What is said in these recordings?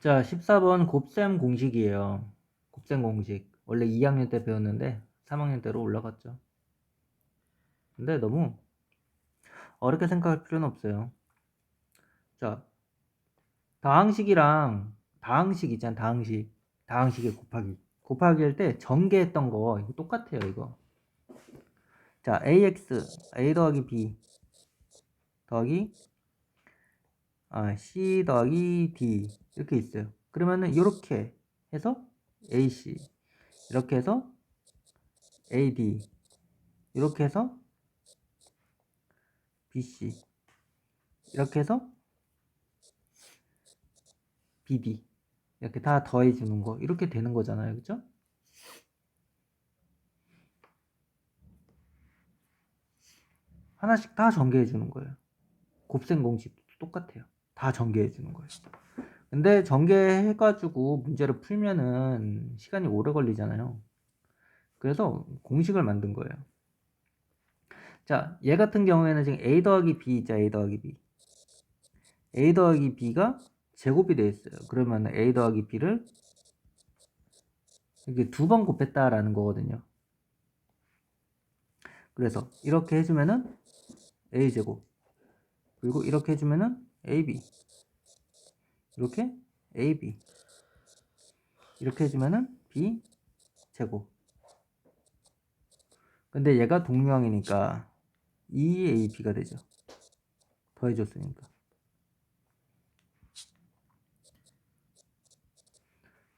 자, 14번 곱셈 공식이에요. 곱셈 공식. 원래 2학년 때 배웠는데 3학년 때로 올라갔죠. 근데 너무 어렵게 생각할 필요는 없어요. 자, 다항식이랑 다항식 있잖아, 다항식. 다항식의 곱하기. 곱하기 할 때 전개했던 거 이거 똑같아요, 이거. 자, ax, a 더하기 b 더하기 아, c 더하기 d 이렇게 있어요. 그러면은 이렇게 해서 ac 이렇게 해서 ad 이렇게 해서 bc 이렇게 해서 bd 이렇게 다 더해 주는 거 이렇게 되는 거잖아요. 그죠? 하나씩 다 전개해 주는 거예요. 곱셈 공식도 똑같아요. 다 전개해 주는 거예요. 근데 전개해 가지고 문제를 풀면은 시간이 오래 걸리잖아요. 그래서 공식을 만든 거예요. 자, 얘 같은 경우에는 지금 a 더하기 b 있죠. a 더하기 b. a 더하기 b가 제곱이 되어 있어요. 그러면 a 더하기 b를 이게 두 번 곱했다라는 거거든요. 그래서 이렇게 해주면은 a 제곱 그리고 이렇게 해주면은 ab 이렇게 ab 이렇게 해주면은 b 제곱. 근데 얘가 동류항이니까 2ab가 되죠. 더해줬으니까.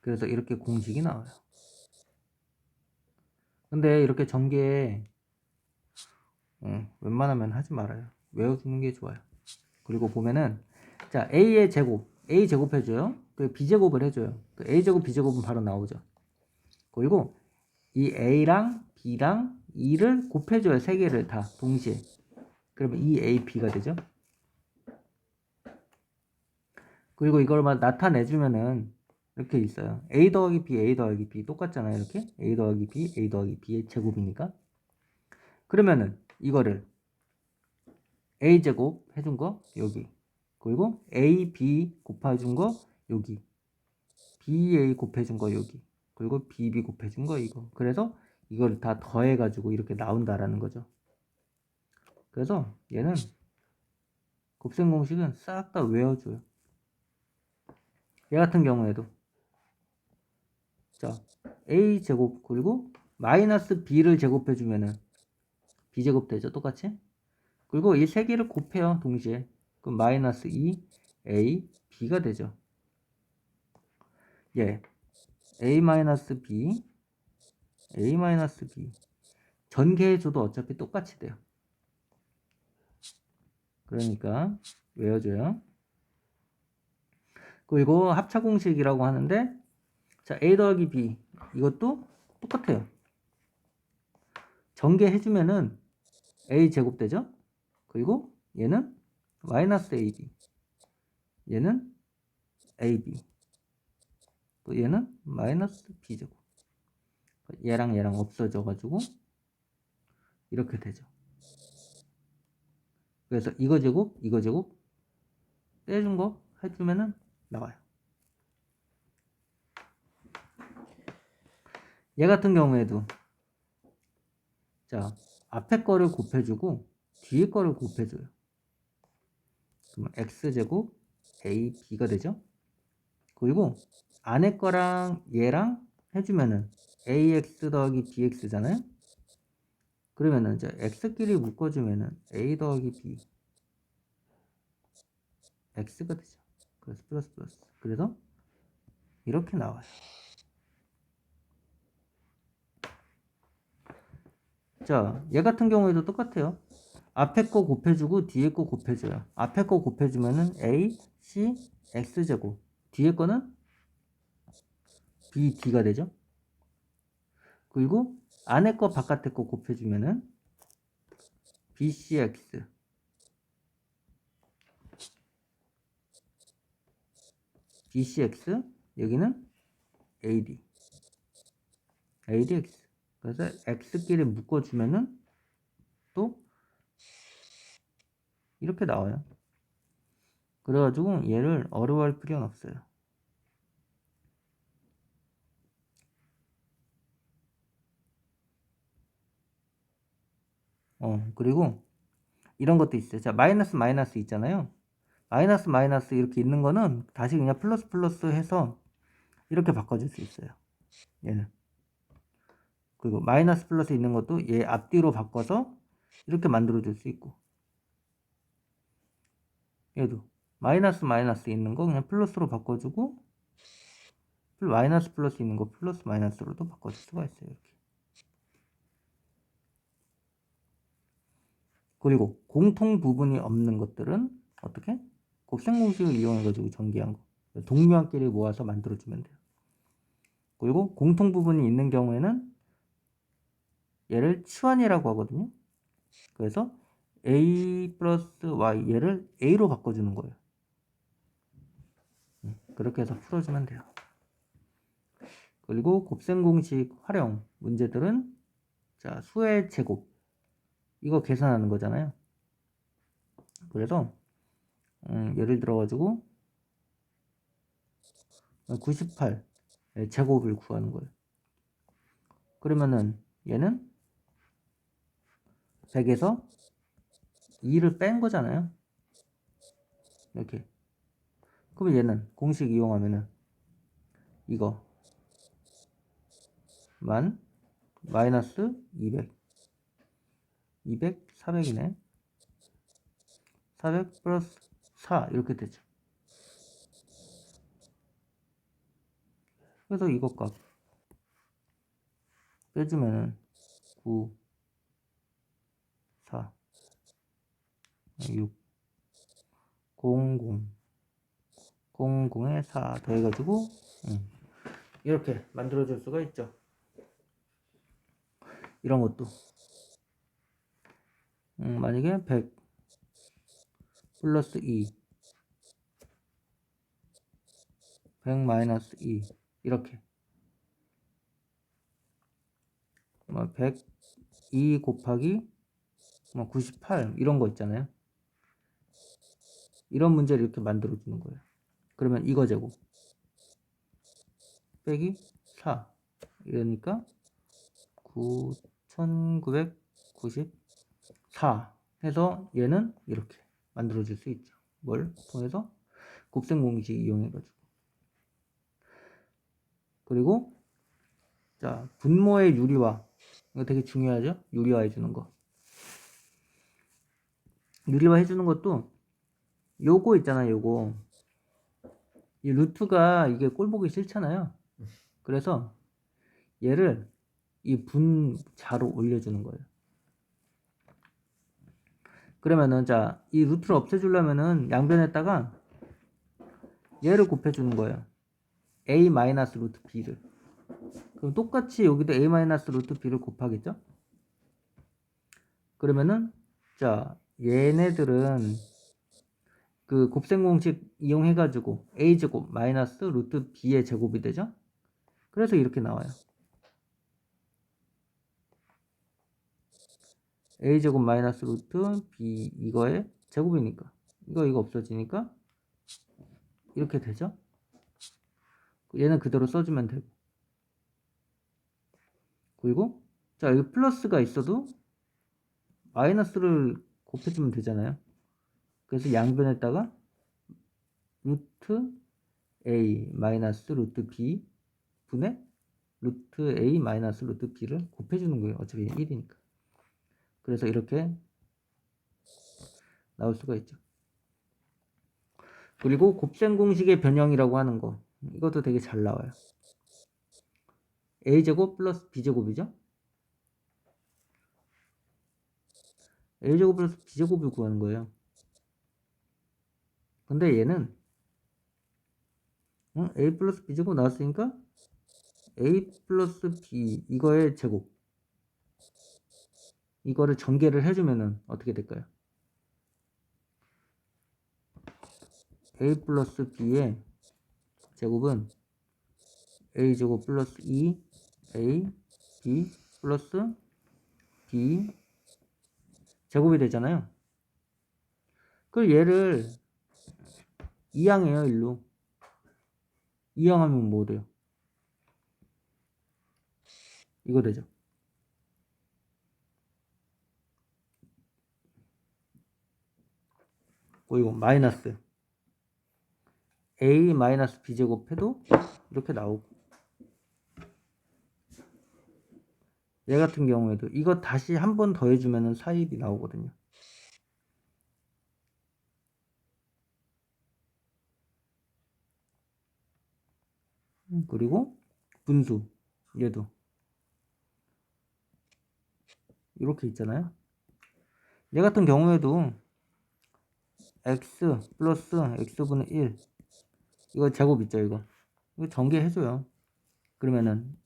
그래서 이렇게 공식이 나와요. 근데 이렇게 전개 어, 웬만하면 하지 말아요. 외워주는 게 좋아요 그리고 보면은 자 a의 제곱 a 제곱 해줘요. 그 b 제곱을 해줘요. 그 a 제곱 b 제곱은 바로 나오죠. 그리고 이 a랑 b랑 2를 곱해줘요. 세 개를 다 동시에. 그러면 2ap가 되죠? 그리고 이걸 나타내주면은 이렇게 있어요. A 더하기 b a 더하기 b 똑같잖아요 이렇게? A 더하기 b a 더하기 b의 제곱이니까. 그러면은 이거를 a 제곱 해준 거 여기. 그리고 a b 곱해준 거 여기. B a 곱해준 거 여기. 그리고 b b 곱해준 거 이거. 그래서 이걸 다 더해 가지고 이렇게 나온다라는 거죠. 그래서 얘는 곱셈 공식은 싹 다 외워줘요. 얘 같은 경우에도. 자 a 제곱 그리고 마이너스 b를 제곱해 주면은 b 제곱 되죠? 똑같이 그리고 이 세 개를 곱해요 동시에. 그럼 마이너스 2 a b가 되죠. 예. A 마이너스 b a 마이너스 b. 전개해줘도 어차피 똑같이 돼요. 그러니까 외워줘요. 그리고 합차 공식이라고 하는데 자 a 더하기 b. 이것도 똑같아요. 전개해주면은 a 제곱 되죠 그리고 얘는 마이너스 ab 얘는 ab 또 얘는 마이너스 b제곱. 얘랑 얘랑 없어져 가지고 이렇게 되죠. 그래서 이거 제곱 이거 제곱 떼준 거 해주면은 나와요. 얘 같은 경우에도 자 앞에 거를 곱해주고 뒤에 거를 곱해줘요. 그러면 x제곱 ab가 되죠? 그리고 안에 거랑 얘랑 해주면은 ax 더하기 bx잖아요? 그러면은 이제 x끼리 묶어주면은 a 더하기 b x가 되죠. 그래서 플러스 플러스. 그래서 이렇게 나와요. 자, 얘 같은 경우에도 똑같아요. 앞에 거 곱해주고 뒤에 거 곱해줘요. 앞에 거 곱해주면은 A, C, X제곱. 뒤에 거는 B, D가 되죠. 그리고 안에 거 바깥에 거 곱해주면은 BCX. BCX. 여기는 AD. ADX. 그래서 x끼리 묶어주면은 또 이렇게 나와요. 그래가지고 얘를 어려워할 필요는 없어요. 어, 그리고 이런 것도 있어요. 자, 마이너스 마이너스 있잖아요. 마이너스 마이너스 이렇게 있는 거는 다시 그냥 플러스 플러스 해서 이렇게 바꿔줄 수 있어요. 얘는. 그리고 마이너스 플러스 있는 것도 얘 앞뒤로 바꿔서 이렇게 만들어줄 수 있고. 얘도 마이너스 마이너스 있는 거 그냥 플러스로 바꿔주고 마이너스 플러스 있는 거 플러스 마이너스로도 바꿔줄 수가 있어요. 이렇게. 그리고 공통 부분이 없는 것들은 어떻게? 곱셈 공식을 이용해 가지고 전개한 거. 동류한끼리 모아서 만들어 주면 돼요. 그리고 공통 부분이 있는 경우에는 얘를 치환이라고 하거든요. 그래서 a 플러스 y 얘를 a로 바꿔주는 거예요. 음, 그렇게 해서 풀어주면 돼요. 그리고 곱셈 공식 활용 문제들은 자 수의 제곱 이거 계산하는 거잖아요. 그래서 음, 예를 들어 가지고 98 제곱을 구하는 거예요. 그러면은 얘는 100에서 2를 뺀 거잖아요. 이렇게. 그러면 얘는 공식 이용하면은 이거 만 마이너스 200 200 400이네. 400 플러스 4 이렇게 되죠. 그래서 이것 값 빼주면은 9 4 6 0 0 00에 4 더해가지고 음, 이렇게 만들어줄 수가 있죠. 이런 것도. 음, 만약에 100 플러스 2 100 마이너스 2 이렇게. 102뭐 곱하기 98뭐 이런 거 있잖아요 이런 문제를 이렇게 만들어 주는 거예요 그러면 이거 제곱 빼기 4 이러니까 9 1994 해서 얘는 이렇게 만들어 줄 수 있죠. 뭘 통해서 곱셈 공식 이용해 가지고. 그리고 자, 분모의 유리화. 이거 되게 중요하죠? 유리화 해 주는 거. 유리화 해 주는 것도 요거 있잖아요, 요거. 이 루트가 이게 꼴 보기 싫잖아요. 그래서 얘를 이 분자로 올려주는 거예요. 그러면은 자, 이 루트를 없애주려면은 양변에다가 얘를 곱해주는 거예요. a 마이너스 루트 b를. 그럼 똑같이 여기도 a 마이너스 루트 b를 곱하겠죠? 그러면은 자, 얘네들은 그 곱셈 공식 이용해가지고 a 제곱 마이너스 루트 b의 제곱이 되죠? 그래서 이렇게 나와요. a제곱 마이너스 루트 b 이거의 제곱이니까 이거 이거 없어지니까 이렇게 되죠 얘는 그대로 써주면 되고 그리고 자 여기 플러스가 있어도 마이너스를 곱해주면 되잖아요 그래서 양변에다가 루트 a 마이너스 루트 b 분의 루트 a 마이너스 루트 b를 곱해주는 거예요 어차피 1이니까 그래서 이렇게 나올 수가 있죠. 그리고 곱셈 공식의 변형이라고 하는 거 이것도 되게 잘 나와요. a제곱 플러스 b제곱이죠. a제곱 플러스 b제곱을 구하는 거예요. 근데 얘는 어? a 플러스 b제곱 나왔으니까 a 플러스 b 이거의 제곱 이거를 전개를 해주면은 어떻게 될까요? a 플러스 b의 제곱은 a 제곱 플러스 2 a b 플러스 b 제곱이 되잖아요. 그 얘를 이항해요 일로. 이항하면 뭐 돼요? 이거 되죠? 어, 그리고 마이너스. A 마이너스 b 제곱 해도 이렇게 나오고. 얘 같은 경우에도 이거 다시 한 번 더 해주면 은 사입이 나오거든요. 그리고 분수 얘도 이렇게 있잖아요. 얘 같은 경우에도 x 플러스 x분의 1 이거 제곱 있죠 이거 이거 전개해줘요. 그러면은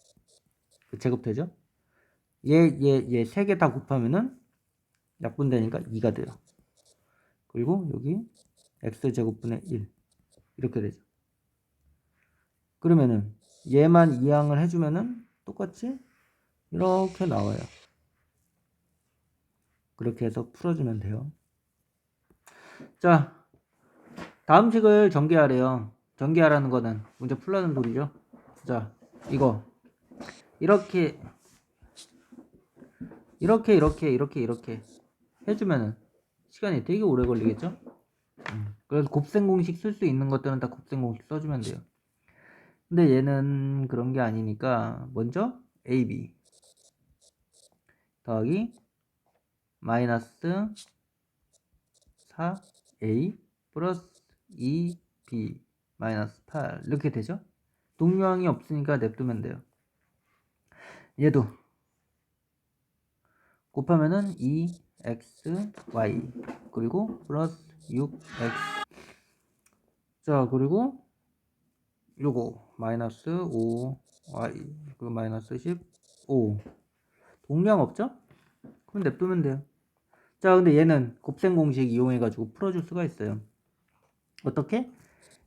그 제곱되죠? 얘 얘 얘 세 개 다 곱하면은 약분되니까 2가 돼요. 그리고 여기 x 제곱분의 1 이렇게 되죠. 그러면은 얘만 이항을 해주면은 똑같이 이렇게 나와요. 그렇게 해서 풀어주면 돼요. 자, 다음 식을 전개하래요. 전개하라는 거는 문제 풀라는 소리죠. 자, 이거 이렇게 이렇게 이렇게 이렇게 이렇게 해주면은 시간이 되게 오래 걸리겠죠? 음, 그래서 곱셈 공식 쓸 수 있는 것들은 다 곱셈 공식 써주면 돼요. 근데 얘는 그런 게 아니니까 먼저 AB 더하기 마이너스 4A 플러스 2B 마이너스 8 이렇게 되죠? 동류항이 없으니까 냅두면 돼요. 얘도 곱하면은 2xy 그리고 플러스 6x 자 그리고 요거 마이너스 5y 그리고 마이너스 15 동량 없죠? 그럼 냅두면 돼요. 자 근데 얘는 곱셈 공식 이용해 가지고 풀어줄 수가 있어요. 어떻게?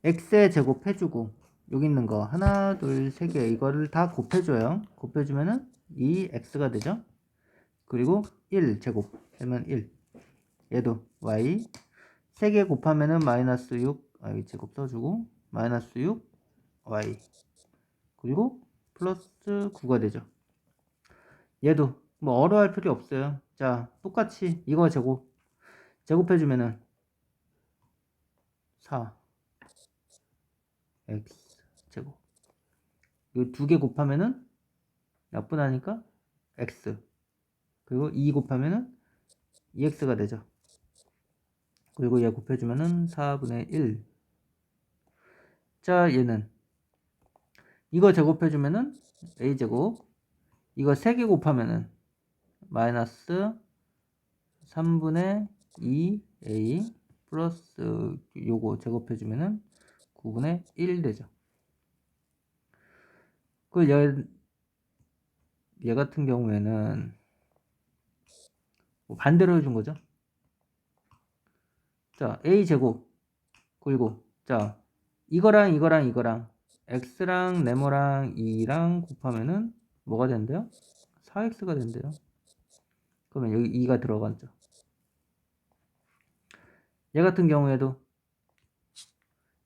x의 제곱 해주고 여기 있는 거 하나 둘 세 개 이거를 다 곱해줘요. 곱해주면은 2x가 되죠? 그리고 1 제곱 하면 1 얘도 y. 3개 곱하면은 마이너스 6 아, 여기 제곱 써주고 마이너스 6 y 그리고 플러스 9가 되죠. 얘도 뭐 어려할 필요 없어요. 자 똑같이 이거 제곱 제곱해주면은 4 x 제곱. 이 두 개 곱하면은 약분하니까 x. 그리고 2 곱하면은 2x가 되죠. 그리고 얘 곱해주면은 4분의 1. 자, 얘는 이거 제곱해주면은 a제곱. 이거 3개 곱하면은 마이너스 3분의 2a 플러스 요거 제곱해주면은 9분의 1 되죠. 그 얘, 얘 같은 경우에는 뭐 반대로 해준 거죠. 자, a 제곱 그리고 자 이거랑 이거랑 이거랑 x랑 네모랑 2랑 곱하면은 뭐가 된대요? 4x가 된대요. 그러면 여기 2가 들어가죠. 얘 같은 경우에도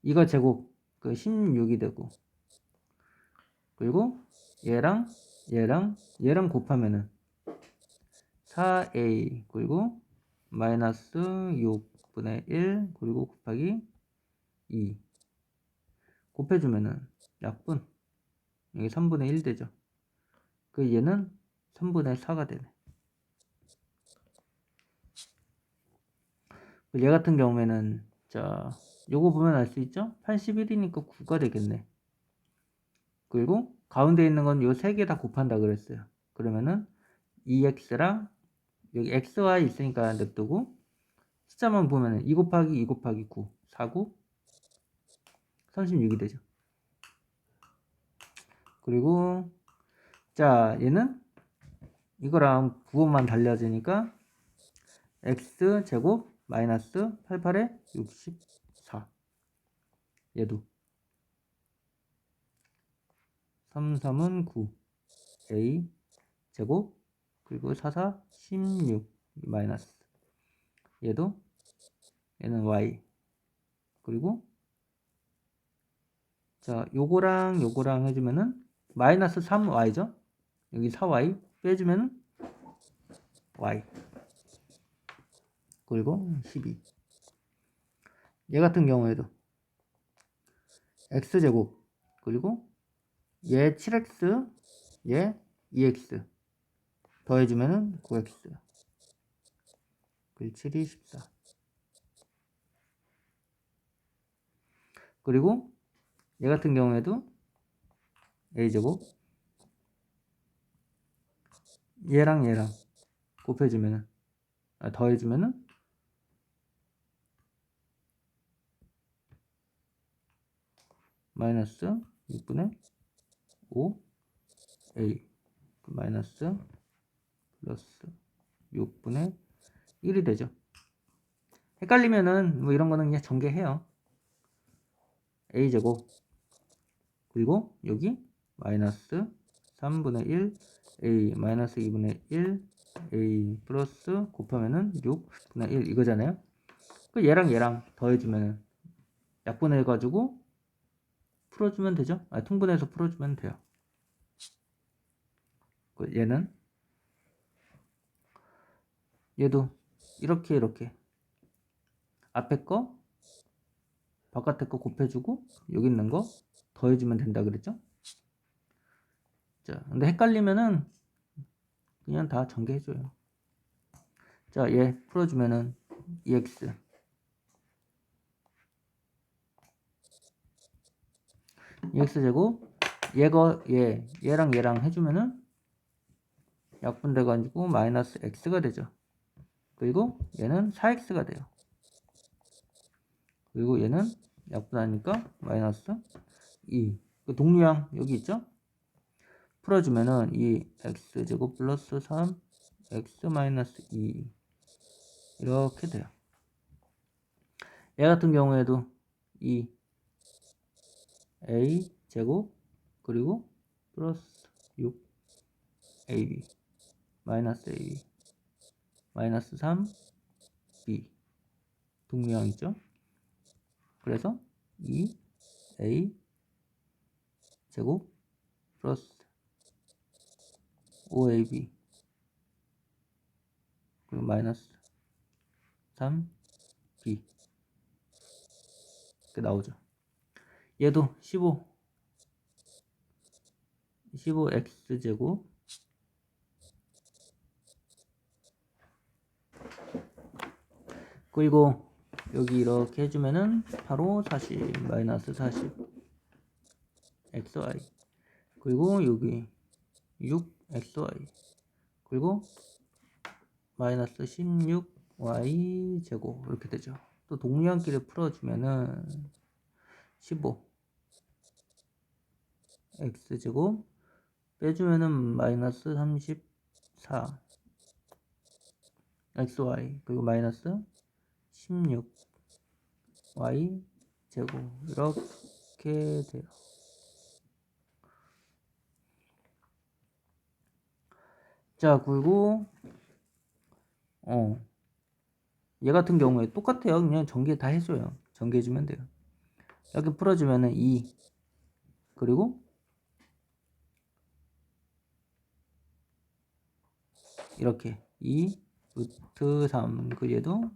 이거 제곱 그 16이 되고 그리고 얘랑 얘랑 얘랑 곱하면은 4a 그리고 마이너스 6분의 1 그리고 곱하기 2 곱해주면은 약분. 여기 3분의 1 되죠. 그 얘는 3분의 4가 되네. 그얘 같은 경우에는 자 요거 보면 알 수 있죠? 81이니까 9가 되겠네. 그리고 가운데 있는 건 요 세 개 다 곱한다 그랬어요. 그러면은 2x랑 여기 xy 있으니까 냅두고 숫자만 보면은 2 곱하기 2 곱하기 9 49 36이 되죠 그리고 자 얘는 이거랑 9호만 달려지니까 x 제곱 마이너스 88에 64 얘도. 3, 3은 9 a 제곱 그리고 4, 4, 16 마이너스. 얘도 얘는 y. 그리고 자 요거랑 요거랑 해주면은 마이너스 3y죠? 여기 4y 빼주면은 y 그리고 12 얘 같은 경우에도 x제곱 그리고 얘 7x 얘 2x 더해주면은 9x 그리고 7이 14 그리고 얘 같은 경우에도 a제곱 얘랑 얘랑 곱해주면은 아, 더해주면은 마이너스 6분의 5 a 마이너스 플러스 6분의 1이 되죠. 헷갈리면은 뭐 이런 거는 그냥 전개해요. a 제곱 그리고 여기 마이너스 3분의 1 a 마이너스 2분의 1 a 플러스 곱하면은 6분의 1 이거잖아요. 그 얘랑 얘랑 더해주면은 약분해 가지고 풀어주면 되죠. 아, 통분해서 풀어주면 돼요. 그 얘는 얘도 이렇게 이렇게 앞에 거 바깥에 거 곱해주고 여기 있는 거 더해주면 된다 그랬죠? 자, 근데 헷갈리면은 그냥 다 전개해줘요. 자, 얘 풀어주면은 EX EX 제곱 얘가 얘 얘랑 얘랑 해주면은 약분돼 가지고 마이너스 x가 되죠. 그리고 얘는 4x가 돼요. 그리고 얘는 약분하니까 마이너스 2. 그 동류양 여기 있죠? 풀어주면은 이 x 제곱 플러스 3 x 마이너스 2 이렇게 돼요. 얘 같은 경우에도 이 a 제곱 그리고 플러스 6 ab 마이너스 ab 마이너스 3 b 동류양 있죠? 그래서 2 a 제곱 플러스 5ab 그리고 마이너스 3b 이렇게 나오죠. 얘도 15 15x 제곱 그리고 여기 이렇게 해주면은 바로 40 마이너스 40 xy 그리고 여기 6 xy 그리고 마이너스 16y 제곱. 이렇게 되죠. 또 동량끼리 풀어주면은 15 x 제곱. 빼주면은 마이너스 34 xy 그리고 마이너스 16 y 제곱. 이렇게 돼요. 자 그리고 어 얘 같은 경우에 똑같아요. 그냥 전개 다 해줘요. 전개해주면 돼요. 이렇게 풀어주면은 2 그리고 이렇게 2 루트 3그 얘도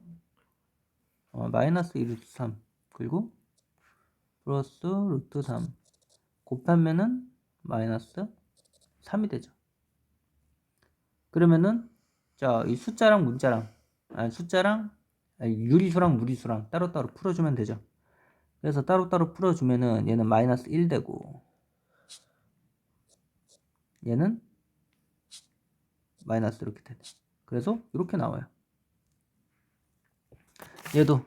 어, 마이너스 2 루트 3 그리고 플러스 루트 3 곱하면은 마이너스 3이 되죠. 그러면은 자 이 숫자랑 문자랑 아 숫자랑 아니, 유리수랑 무리수랑 따로따로 풀어주면 되죠. 그래서 따로따로 풀어주면은 얘는 마이너스 1 되고 얘는 마이너스 이렇게 되네. 그래서 이렇게 나와요. 얘도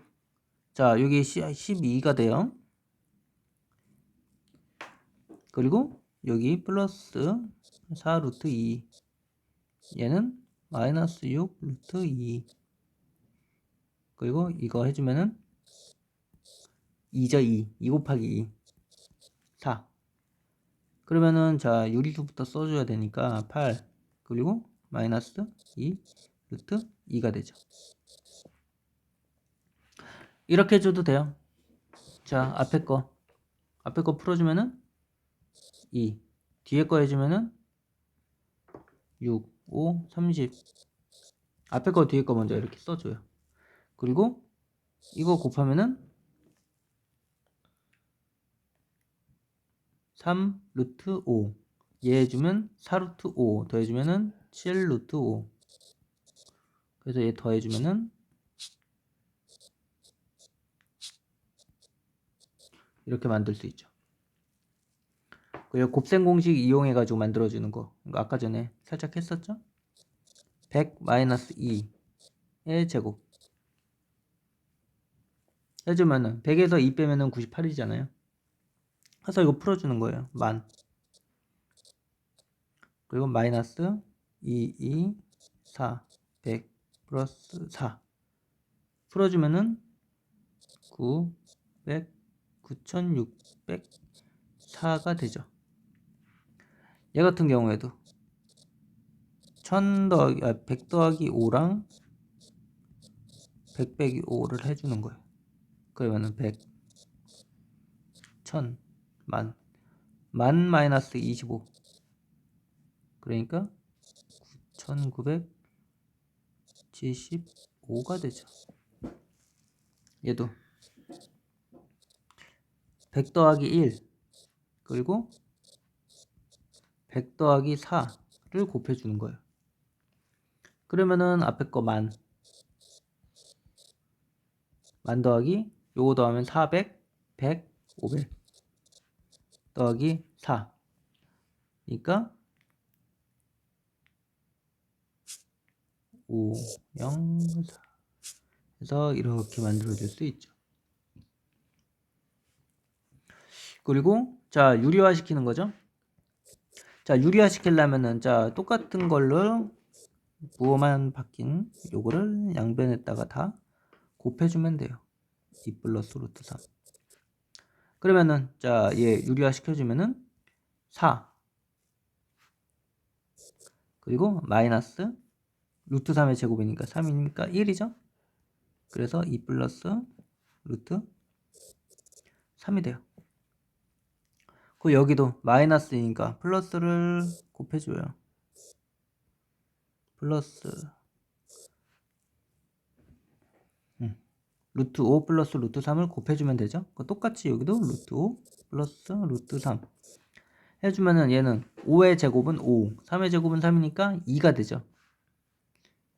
자 여기 12가 돼요. 그리고 여기 플러스 4 루트 2 얘는 마이너스 6 루트 2 그리고 이거 해주면은 2죠 2 2 곱하기 2 4 그러면은 자 유리수부터 써줘야 되니까 8 그리고 마이너스 2 루트 2가 되죠. 이렇게 해줘도 돼요. 자 앞에 거. 앞에 거 풀어주면은 2 뒤에 거 해주면은 6 5, 30 앞에 거 뒤에 거 먼저 이렇게 써줘요. 그리고 이거 곱하면은 3 루트 5 얘 해주면 4 루트 5 더해주면은 7 루트 5 그래서 얘 더해주면은 이렇게 만들 수 있죠. 그리고 곱셈 공식 이용해 가지고 만들어 주는 거. 이거 아까 전에 살짝 했었죠? 100 마이너스 2의 제곱. 해주면은 100에서 2 빼면은 98이잖아요. 그래서 이거 풀어주는 거예요. 만. 그리고 마이너스 2, 2, 4, 100 플러스 4. 풀어주면은 9, 100, 9604가 되죠. 얘 같은 경우에도 1000 더하기, 아, 100 더하기 5랑 100 빼기 5를 해주는 거예요. 그러면은 100, 1000, 만, 만 마이너스 25. 그러니까 9975가 되죠. 얘도 100 더하기 1 그리고 100 더하기 4를 곱해주는 거예요. 그러면은 앞에 거 만, 만 더하기 요거 더하면 400, 100, 500 더하기 4 그러니까 5, 0, 4 그래서 이렇게 만들어 줄 수 있죠. 그리고 자 유리화 시키는 거죠. 자 유리화 시키려면은 자 똑같은 걸로 부호만 바뀐 요거를 양변에다가 다 곱해주면 돼요. 2 플러스 루트 3 그러면은 자 얘 유리화 시켜주면은 4 그리고 마이너스 루트 3의 제곱이니까 3이니까 1이죠. 그래서 2 플러스 루트 3이 돼요. 그 여기도 마이너스니까 플러스를 곱해줘요. 플러스 음, 루트 5 플러스 루트 3을 곱해주면 되죠. 그 똑같이 여기도 루트 5 플러스 루트 3 해주면은 얘는 5의 제곱은 5, 3의 제곱은 3이니까 2가 되죠.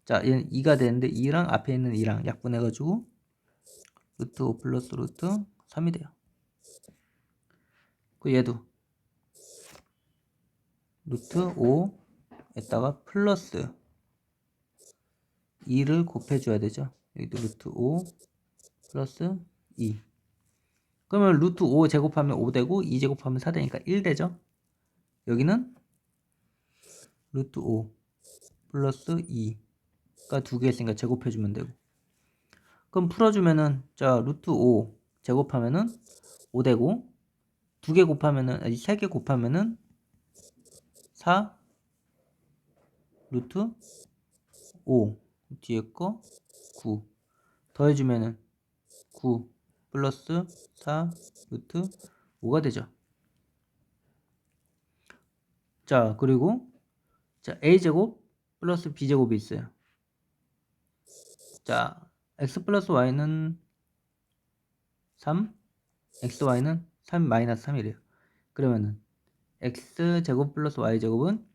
자, 얘는 2가 되는데 2랑 앞에 있는 2랑 약분해가지고 루트 5 플러스 루트 3이 돼요. 그 얘도 루트 5에다가 플러스 2를 곱해줘야 되죠. 여기도 루트 5 플러스 2. 그러면 루트 5 제곱하면 5 되고 2 제곱하면 4 되니까 1 되죠. 여기는 루트 5 플러스 2가 두 개 있으니까 제곱해주면 되고. 그럼 풀어주면은 자 루트 5 제곱하면은 5 되고 두 개 곱하면은 아니 세 개 곱하면은 4 루트 5 뒤에 거 9 더해주면은 9 플러스 4 루트 5가 되죠. 자 그리고 자 a제곱 플러스 b제곱이 있어요. 자 x 플러스 y는 3 xy는 3 마이너스 3이래요. 그러면은 x제곱 플러스 y제곱은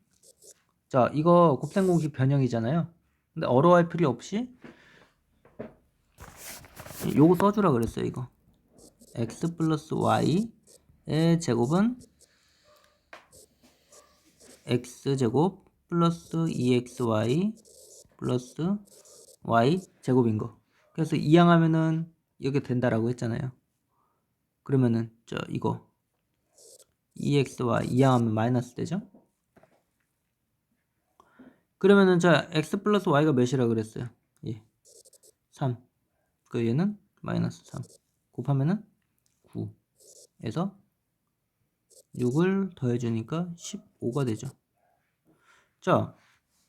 자 이거 곱셈 공식 변형이잖아요. 근데 어려워할 필요 없이 요거 써주라 그랬어요 이거 x 플러스 y의 제곱은 x제곱 플러스 2xy 플러스 y 제곱인 거 그래서 이항하면은 이렇게 된다라고 했잖아요 그러면은 저 이거 2xy 이항하면 마이너스 되죠 그러면은 자 x 플러스 y가 몇이라 그랬어요 예. 3. 그 얘는 마이너스 3. 곱하면은 9에서 6을 더해주니까 15가 되죠. 자,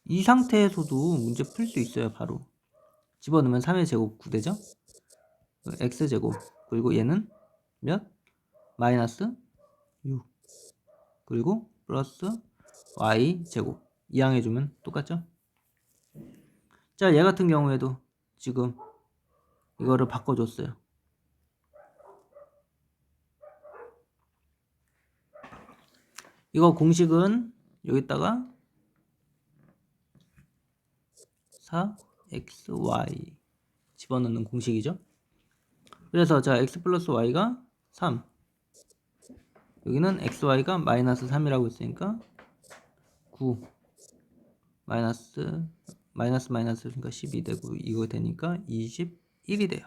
이 상태에서도 문제 풀 수 있어요, 바로. 집어넣으면 3의 제곱 9되죠? x제곱. 그리고 얘는 몇? 마이너스 6. 그리고 플러스 y제곱. 이항해주면 똑같죠? 자, 얘 같은 경우에도 지금 이거를 바꿔줬어요. 이거 공식은 여기다가 4xy 집어넣는 공식이죠. 그래서 자 x 플러스 y가 3 여기는 xy가 마이너스 3이라고 했으니까 9 마이너스 마이너스 마이너스 그러니까 12 되고 이거 되니까 21이 돼요.